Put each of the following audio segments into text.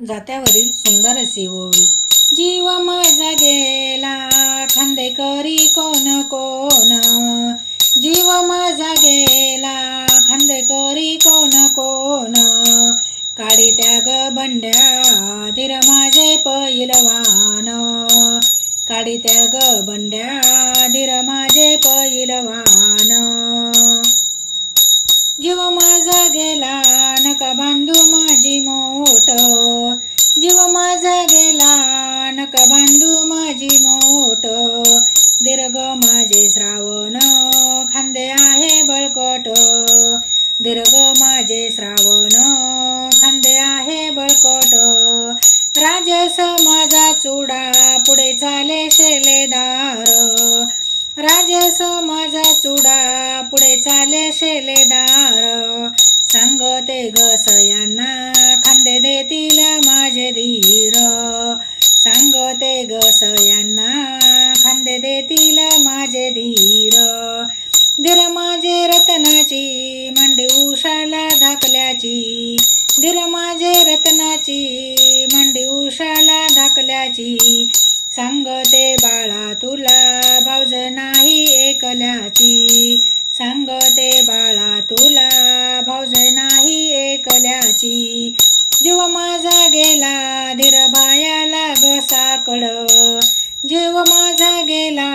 जात्यावरील सुंदर अशी ओवी जीव माझा गेला खांदेकरी कोण कोण? जीव माझा गेला खांदेकरी कोण कोण? काडी त्याग ग बंड्या धीर माझे पैलवान. काडी त्याग ग बंड्या धीर माझे पैलवान. जीव माझा गेला नका बांधू माझी मोठ. चुडा पुढे चाले शेलेदार राजस माझा चुडा पुढे चाले शेलेदार सांगते घसयांना खांदे देतील माझे धीर. सांगते घसयांना खांदे देतील माझे धीर. दिल माझे रत्नाची मांडी उषाला धाकल्याची सांगते बाळा तुला भावज नाही एकल्याची. सांगते बाळा तुला भावज नाही एकल्याची. जीव माझा गेला धीर भायाला घसाकड जीव माझा गेला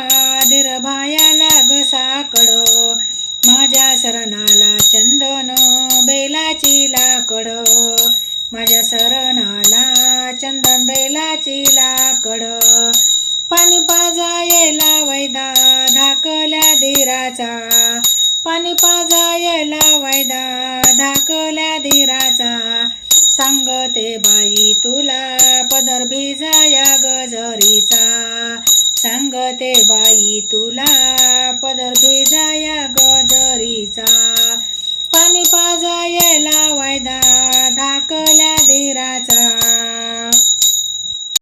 धीराचा. पाणी पाजायला वैदा धाकल्या धीराचा. सांगते बाई तुला पदर भिजाया गजरीचा. सांगते बा